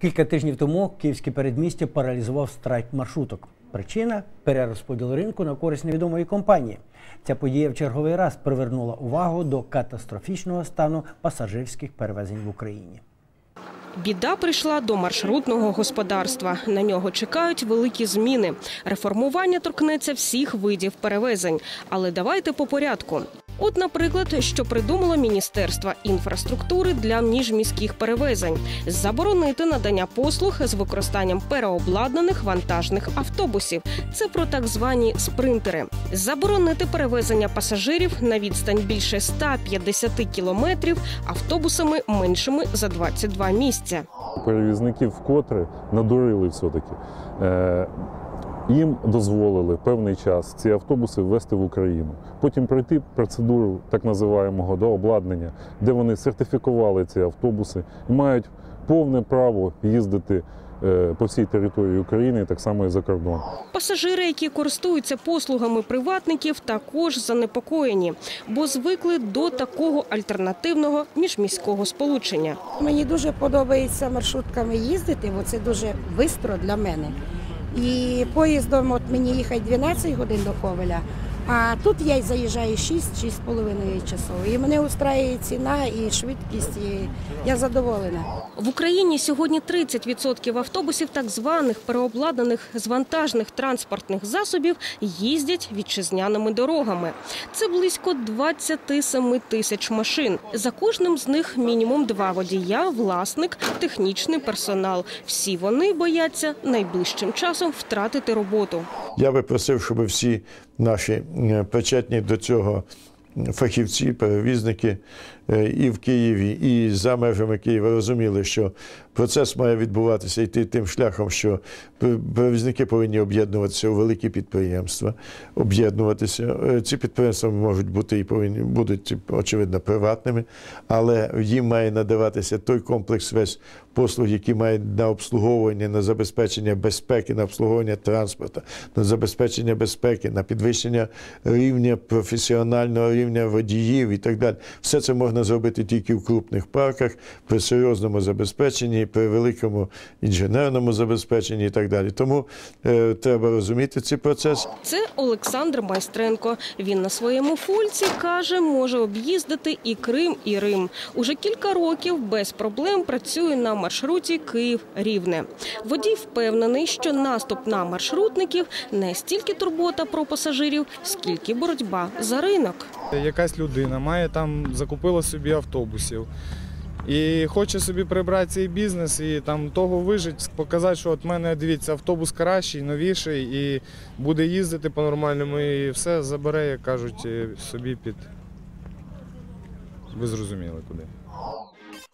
Кілька тижнів тому київське передмістя паралізував страйк маршруток. Причина перерозподіл ринку на користь невідомої компанії. Ця подія в черговий раз привернула увагу до катастрофічного стану пасажирських перевезень в Україні. Біда прийшла до маршрутного господарства. На нього чекають великі зміни. Реформування торкнеться всіх видів перевезень. Але давайте по порядку. От, наприклад, що придумало Міністерство інфраструктури для міжміських перевезень заборонити надання послуг з використанням переобладнаних вантажних автобусів. Це про так звані спринтери. Заборонити перевезення пасажирів на відстань більше 150 кілометрів автобусами меншими за 22 місця. перевізників вкотре надурили все-таки. Е, їм дозволили певний час ці автобуси ввести в Україну. Потім пройти процедуру так називаємого да, обладнання, де вони сертифікували ці автобуси і мають повне право їздити е, по всій території України, так само і за кордон. Пасажири, які користуються послугами приватників, також занепокоєні, бо звикли до такого альтернативного міжміського сполучення. Мені дуже подобається маршрутками їздити, бо це дуже швидко для мене. І поїздом от мені їхати 12 годин до Ковеля, а тут я й заїжджаю 6-6,5 часов. І мене устраює ціна і швидкість, і я задоволена. В Україні сьогодні 30% автобусів так званих переобладнаних з вантажних транспортних засобів їздять вітчизняними дорогами. Це близько 27 тисяч машин. За кожним з них мінімум два водія, власник, технічний персонал. Всі вони бояться найближчим часом втратити роботу. Я би просив, щоб всі наші е, причетні до цього фахівці, перевізники і в Києві, і за межами Києва розуміли, що процес має відбуватися йти тим шляхом, що перевізники повинні об'єднуватися у великі підприємства, об'єднуватися. Е, Ці підприємства можуть бути і повинні будуть очевидно приватними, але їм має надаватися той комплекс весь послуг, які мають на обслуговування, на забезпечення безпеки, на обслуговування транспорту, на забезпечення безпеки, на підвищення рівня професіонального рівня водіїв і так далі. Все це можна зробити тільки в крупних парках, при серйозному забезпеченні, при великому інженерному забезпеченні і так далі. Тому е, треба розуміти цей процес. Це Олександр Майстренко. Він на своєму фульці каже, може об'їздити і Крим, і Рим. Уже кілька років без проблем працює на маршруті Київ-Рівне. Водій впевнений, що наступ на маршрутників не стільки турбота про пасажирів, скільки боротьба за ринок. Якась людина має там закупила собі автобусів. І хоче собі прибрати цей бізнес і там того вижить, показати, що от мене дивіться, автобус кращий, новіший і буде їздити по-нормальному, і все забере, як кажуть, е, собі під. Ви зрозуміли куди.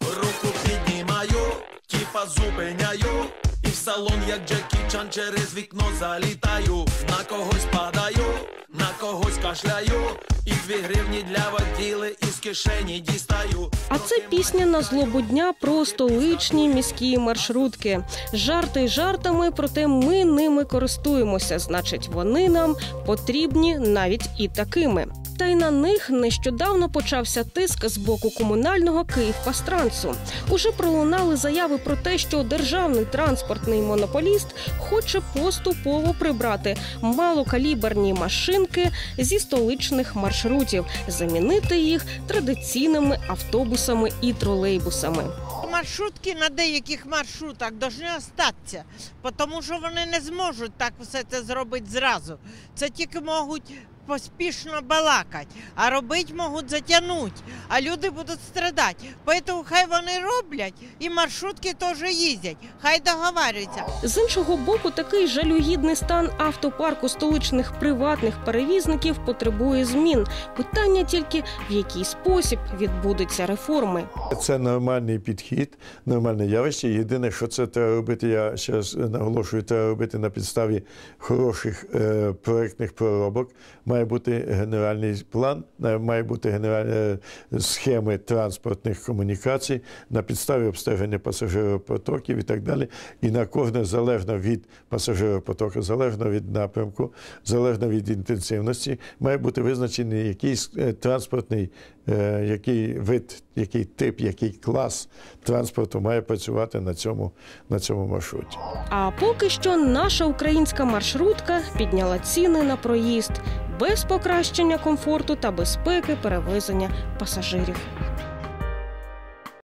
Руку піднімаю, тіпа зупиняю, в салон, як Джекі Чан, через вікно залітаю. На когось падаю, на когось кашляю, і дві гривні для воділи із кишені дістаю. А це пісня на злобу дня про столичні міські маршрутки. Жарти жартами, проте ми ними користуємося. Значить, вони нам потрібні навіть і такими. Та й на них нещодавно почався тиск з боку комунального Київпастрансу. Уже пролунали заяви про те, що державний транспортний монополіст хоче поступово прибрати малокаліберні машинки зі столичних маршрутів, замінити їх традиційними автобусами і тролейбусами. Маршрутки на деяких маршрутах повинні остатися, тому що вони не зможуть так все це зробити зразу. Це тільки можуть поспішно балакати, а робити можуть затягнути, а люди будуть страдати. Тому хай вони роблять і маршрутки теж їздять, хай договарюються. З іншого боку, такий жалюгідний стан автопарку столичних приватних перевізників потребує змін. Питання тільки в який спосіб відбудуться реформи. Це нормальний підхід, нормальне явище. Єдине, що це треба робити, я ще раз наголошую, треба робити на підставі хороших е, проектних проробок. Має має бути генеральний план, е, має бути генеральні схеми транспортних комунікацій на підставі обстеження пасажиропотоків і так далі. І на кожне залежно від пасажиропотоку, залежно від напрямку, залежно від інтенсивності, має бути визначений якийсь е, транспортний, е, який вид, який тип, який клас транспорту має працювати на цьому, на цьому маршруті. А поки що наша українська маршрутка підняла ціни на проїзд без покращення комфорту та безпеки перевезення пасажирів.